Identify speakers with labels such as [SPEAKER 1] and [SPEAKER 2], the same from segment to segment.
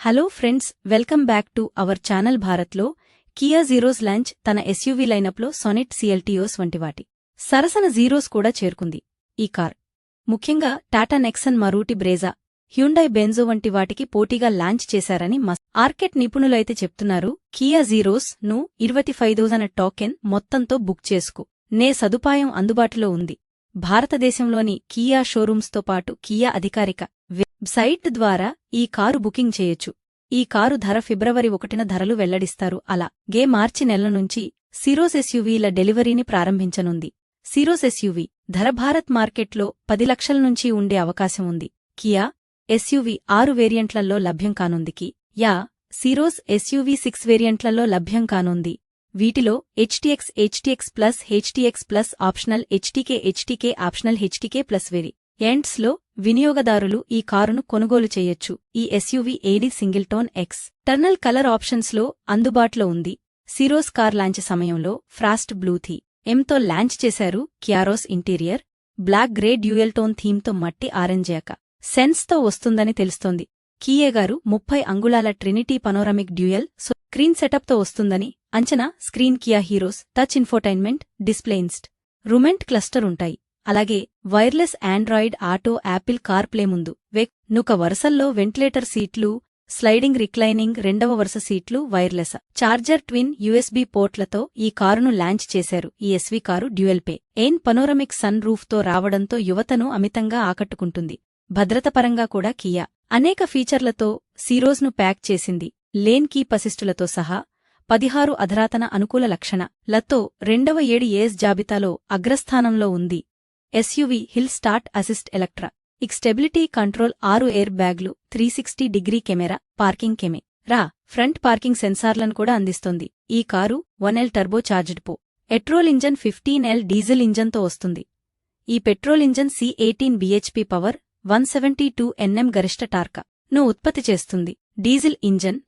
[SPEAKER 1] Hello friends welcome back to our channel భారత్లో. Kia Syros launch తన SUV లైనప్లో Sonet Seltos వంటి వాటి సరసన జీరోస్ కూడా చేరుకుంది. ఈ కార్. ముఖ్యంగా Tata Nexon Maruti Brezza Hyundai బెంజో వంటి వాటికి పోటీగా లాంచ్ చేశారని మస్ ఆర్కెట్ నిపుణులైతే చెప్తున్నారు కియా జీరోస్ను ఇరవై ఫైవ్ టోకెన్ మొత్తంతో బుక్ చేసుకు. నే సదుపాయం అందుబాటులో ఉంది. భారతదేశంలోని కియా షోరూమ్స్తో పాటు కియా అధికారిక వెబ్సైట్ ద్వారా ఈ కారు బుకింగ్ చేయొచ్చు. ఈ కారు ధర ఫిబ్రవరి ఒకటిన ధరలు వెల్లడిస్తారు. అలా గే మార్చి నెల నుంచి సిరోస్ ఎస్యూవీల డెలివరీని ప్రారంభించనుంది. సిరోస్ ఎస్యూవీ ధర భారత్ మార్కెట్లో పది లక్షల నుంచి ఉండే అవకాశం ఉంది. కియా ఎస్యూవీ ఆరు వేరియంట్లలో లభ్యం కానుంది. Kia Syros SUV six వేరియంట్లలో లభ్యం కానుంది. వీటిలో HTX HTX plus HTX plus optional HTK HTK optional HTK plus వేరి ఎండ్స్లో వినియోగదారులు ఈ కారును కొనుగోలు చేయొచ్చు. ఈ ఎస్యూవీ ఏడీ సింగిల్టోన్ ఎక్స్ టర్నల్ కలర్ ఆప్షన్స్లో అందుబాటులో ఉంది. సిరోస్ కార్ లాంచ్ సమయంలో ఫ్రాస్ట్ బ్లూథీ ఎంతో లాంచ్ చేశారు క్యారోస్ interior black grey dual tone థీమ్తో మట్టి ఆరెంజాక సెన్స్తో వస్తుందని తెలుస్తోంది. కీయే గారు ముప్పై అంగుళాల ట్రినిటీ పనోరమిక్ డ్యూయల్ స్క్రీన్ సెటప్తో వస్తుందని అంచనా screen Kia Syros touch infotainment డిస్ప్లేన్స్డ్ రుమెంట్ cluster ఉంటాయి. అలాగే wireless Android Auto Apple CarPlay ముందు. వెక్ నుక వరుసల్లో వెంటిలేటర్ సీట్లు స్లైడింగ్ రిక్లైనింగ్ రెండవ వరుస సీట్లు వైర్లెస్. చార్జర్ ట్విన్ యుఎస్బీ పోర్ట్లతో ఈ కారును లాంచ్ చేశారు. ఈ ఎస్వీ కారు డ్యూయల్ పే. ఎయిన్ పనోరమిక్ సన్ రూఫ్తో రావడంతో యువతను అమితంగా ఆకట్టుకుంటుంది. భద్రతపరంగా కూడా కియా. అనేక ఫీచర్లతో సీరోజ్ను ప్యాక్ చేసింది. లేన్ కీ అసిస్టులతో సహా పదిహారు అధరాతన అనుకూల లక్షణ. లతో రెండవ ఏడు ఏఎస్ జాబితాలో అగ్రస్థానంలో ఉంది. SUV hill start assist electronic stability control ఆరు ఎయిర్ బ్యాగ్లు three sixty degree camera parking camera front parking సెన్సార్లను కూడా అందిస్తుంది. ఈ car one L turbo charged పో. Petrol engine fifteen L diesel ఇంజన్తో వస్తుంది. ఈ petrol engine C eighteen BHP power one seventy two NM గరిష్ట టార్క. ను ఉత్పత్తి చేస్తుంది. Diesel engine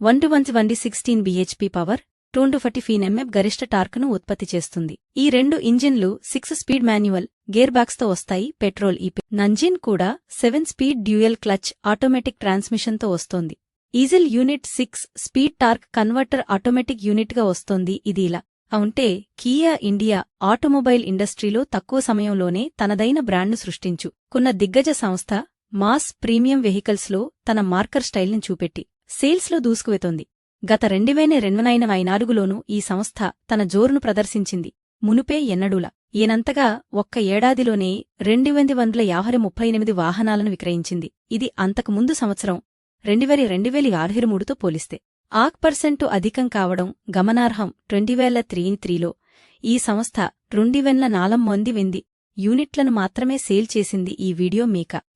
[SPEAKER 1] one two one one sixteen BHP power two fifty ఫీనెంఎఫ్ గరిష్ట టార్క్ను ఉత్పత్తి చేస్తుంది. ఈ రెండు ఇంజిన్లు సిక్స్ స్పీడ్ మాన్యువల్ గేర్ బాక్స్తో వస్తాయి పెట్రోల్ ఈ నంజిన్ కూడా seven speed dual clutch automatic ట్రాన్స్మిషన్తో వస్తోంది. Diesel unit six speed torque converter automatic యూనిట్గా వస్తోంది ఇది ఇలా. అవుంటే కియా ఇండియా ఆటోమొబైల్ ఇండస్ట్రీలో తక్కువ సమయంలోనే తనదైన బ్రాండ్ను సృష్టించు. కున్న దిగ్గజ సంస్థ మాస్ ప్రీమియం వెహికల్స్లో తన మార్కర్ స్టైల్ని చూపెట్టి. సేల్స్లో దూసుకువెతోంది. గత రెండువేల రెండునైన నాలుగులోనూ ఈ సంస్థ తన జోరును ప్రదర్శించింది. మునుపే ఎన్నడూలా. ఈనంతగా ఒక్క ఏడాదిలోనే రెండువంది వందల యాభై ముప్పై ఎనిమిది వాహనాలను విక్రయించింది. ఇది అంతకుముందు సంవత్సరం రెండువేల రెండువేల ఆరు మూడుతో పోలిస్తే. ఆక్ పర్సెంటు అధికం కావడం గమనార్హం. ట్వంటీవేల త్రీ త్రీలో ఈ సంస్థ రెండువేల నాలం మంది వెంది యూనిట్లను మాత్రమే సేల్ చేసింది ఈ వీడియో మీక.